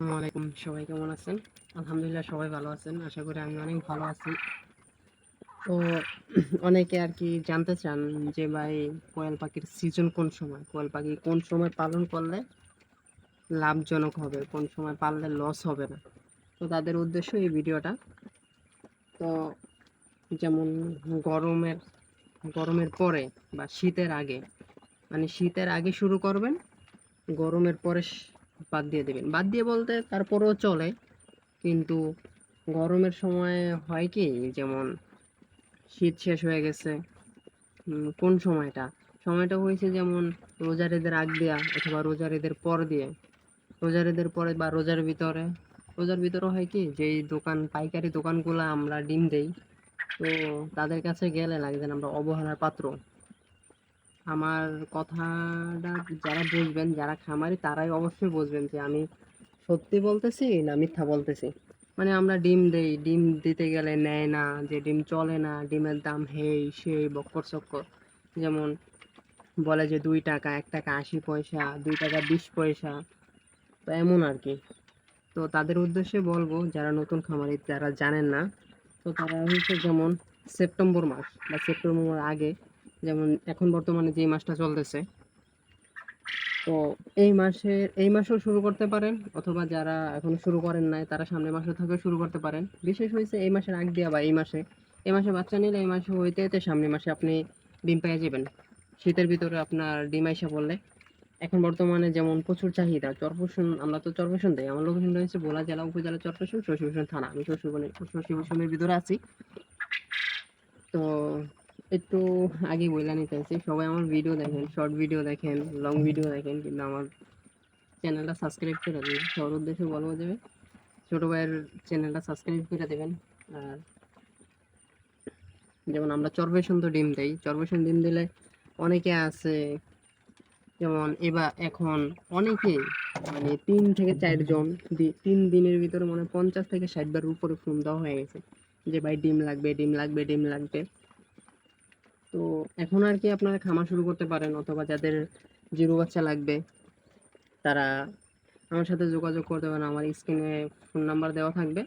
আসসালামু আলাইকুম। সবাই কেমন আছেন? আলহামদুলিল্লাহ সবাই ভালো আছেন। আশা করি আমি অনেক ভালো আছি। তো অনেকে আর কি জানতে চান যে ভাই কোয়েল পাখির সিজন কোন সময়? কোয়েল পাখি কোন সময় পালন করলে লাভজনক হবে? কোন সময় পাললে লস হবে না? তো তাদের উদ্দেশ্য এই ভিডিওটা। তো যেমন গরমের গরমের পরে বা শীতের আগে মানে শীতের আগে শুরু করবেন, গরমের পরে বাদ দিয়ে দেবেন। বাদ দিয়ে বলতে তারপরেও চলে। কিন্তু গরমের সময় হয় কি, যেমন শীত শেষ হয়ে গেছে কোন সময়টা? সময়টা হয়েছে যেমন রোজার ঈদের আগ দিয়া অথবা রোজার ঈদের পর দিয়ে। রোজার ঈদের পরে বা রোজার ভিতরে। রোজার ভিতরে হয় কি যে এই দোকান, পাইকারি দোকানগুলো আমরা ডিম দেই, তো তাদের কাছে গেলে লাগে যেন আমরা অবহেলার পাত্র। আমার কথাটা যারা বুঝবেন, যারা খামারি, তারাই অবশ্যই বুঝবেন যে আমি সত্যি বলতেছি না মিথ্যা বলতেছি। মানে আমরা ডিম দেই, ডিম দিতে গেলে নেয় না, যে ডিম চলে না, ডিমের দাম হেই, সেই, বক্কর চক্কর। যেমন বলে যে দুই টাকা, এক টাকা আশি পয়সা, দুই টাকা বিশ পয়সা, তো এমন আর কি। তো তাদের উদ্দেশ্যে বলব, যারা নতুন খামারি, যারা জানেন না, তো তারা হচ্ছে যেমন সেপ্টেম্বর মাস বা সেপ্টেম্বর আগে যেমন এখন বর্তমানে যে মাসটা চলতেছে। তো এই মাসে, এই মাসেও শুরু করতে পারেন, অথবা যারা এখনও শুরু করেন নাই, তারা সামনের মাসে থেকে শুরু করতে পারেন। বিশেষ হয়েছে এই মাসের আগ দিয়া বা এই মাসে। এই মাসে বাচ্চা নিলে এই মাসে হইতে হইতে সামনের মাসে আপনি ডিম পেয়ে যাবেন। শীতের ভিতরে আপনার ডিম আইসা পড়লে। এখন বর্তমানে যেমন প্রচুর চাহিদা, চরপোষণ, আমরা তো চরপোষণ দেই। আমার লোকেশনটা হচ্ছে ভোলা জেলা, উপজেলা চরপোষণ, শশীভূষণ থানা। আমি শশীভূষণের ভিতরে আছি। তো একটু আগে বইলা নিতে চাইছি সবাই আমার ভিডিও দেখেন শর্ট ভিডিও দেখেন লং ভিডিও দেখেন, কিন্তু আমার চ্যানেলটা সাবস্ক্রাইব করে দিন। সবার উদ্দেশ্যে বলব যে ছোটো ভাইয়ের চ্যানেলটা সাবস্ক্রাইব করে দেবেন। আর যেমন আমরা চরবেশন তো ডিম দেই চরবেশন ডিম দিলে অনেকে আছে, যেমন এবার এখন অনেকেই মানে তিন থেকে চারজন তিন দিনের ভিতরে মানে পঞ্চাশ থেকে ষাট বার উপরে ফোন দেওয়া হয়ে গেছে, যে ভাই ডিম লাগবে ডিম লাগবে ডিম লাগবে। তো এখন আর কি আপনারা খামার শুরু করতে পারেন, অথবা যাদের জিরো বাচ্চা লাগবে, তারা আমার সাথে যোগাযোগ করতে পারেন। আমার স্ক্রিনে ফোন নাম্বার দেওয়া থাকবে,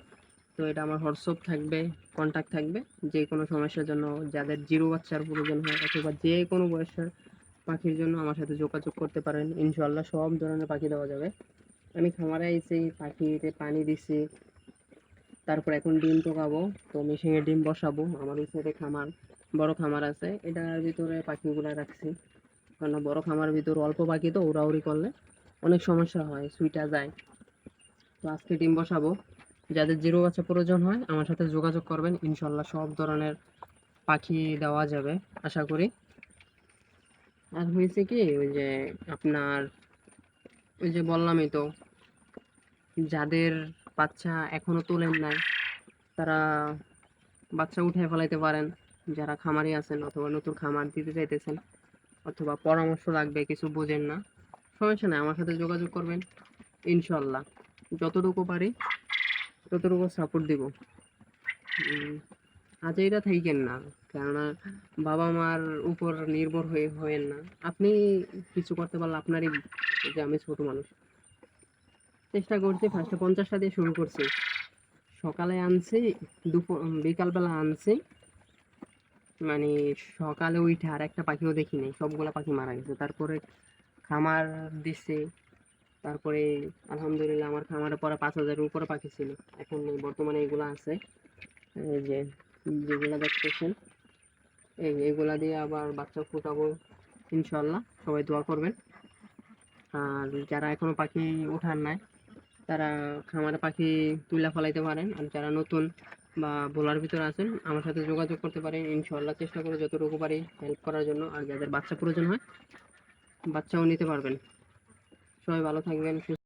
তো এটা আমার হোয়াটসঅ্যাপ থাকবে কন্ট্যাক্ট থাকবে। যে কোনো সমস্যার জন্য, যাদের জিরো বাচ্চার প্রয়োজন হয়, অথবা যে কোনো বয়সের পাখির জন্য আমার সাথে যোগাযোগ করতে পারেন। ইনশাল্লাহ সব ধরনের পাখি দেওয়া যাবে। আমি খামারে আইছি পাখিতে পানি দিছি তারপর এখন ডিম টোকাবো তো মেশিনে ডিম বসাবো। আমার ওই সাইডে খামার, বড় খামার আছে। এটার ভিতরে পাখিগুলো রাখছি। কারণ বড় খামার ভিতরে অল্প পাখি তো উড়াউড়ি করলে অনেক সমস্যা হয় সুইটা যায়। তো আজকে ডিম বসাবো। যাদের জিরো বাচ্চা প্রয়োজন হয়, আমার সাথে যোগাযোগ করবেন। ইনশাল্লাহ সব ধরনের পাখি দেওয়া যাবে, আশা করি। আর হয়েছে কি, ওই যে আপনার, ওই যে বললামই তো, যাদের বাচ্চা এখনও তোলেন নাই তারা বাচ্চা উঠে ফেলাইতে পারেন যারা খামারি আছেন অথবা নতুন খামার দিতে চাইতেছেন অথবা পরামর্শ লাগবে কিছু বোঝেন না সমস্যা নেই আমার সাথে যোগাযোগ করবেন ইনশাল্লাহ যতটুকু পারি ততটুকু সাপোর্ট দিব। উম, এটা থাকেন না কেননা বাবা মার উপর নির্ভর হয়ে হয়েন না। আপনি কিছু করতে পারলে আপনারই যে আমি ছোট মানুষ। চেষ্টা করছি ফার্স্টে পঞ্চাশটা দিয়ে শুরু করছি। সকালে আনছি, দুপুর বিকালবেলা আনছি। মানে সকালে উঠে আর একটা পাখিও দেখি সবগুলা পাখি মারা গেছে। তারপরে খামার দিছে, তারপরে আলহামদুলিল্লাহ আমার খামারে পরে পাঁচ হাজারের উপরে পাখি ছিল। এখন বর্তমানে এগুলো আছে। এই যে, যেগুলা দেখতেছেন, এই, এগুলা দিয়ে আবার বাচ্চা ফুটাবো, ইনশাল্লাহ। সবাই দোয়া করবেন। আর যারা এখনও পাখি ওঠার নাই তারা খামারে পাখি তুলে ফলাইতে পারেন আর যারা নতুন বা বোলার ভিতরে আছেন, আমার সাথে যোগাযোগ করতে পারেন। ইনশাল্লাহ চেষ্টা করে যতটুকু পারি হেল্প করার জন্য। আর যাদের বাচ্চা প্রয়োজন হয়, বাচ্চাও নিতে পারবেন। সবাই ভালো থাকবেন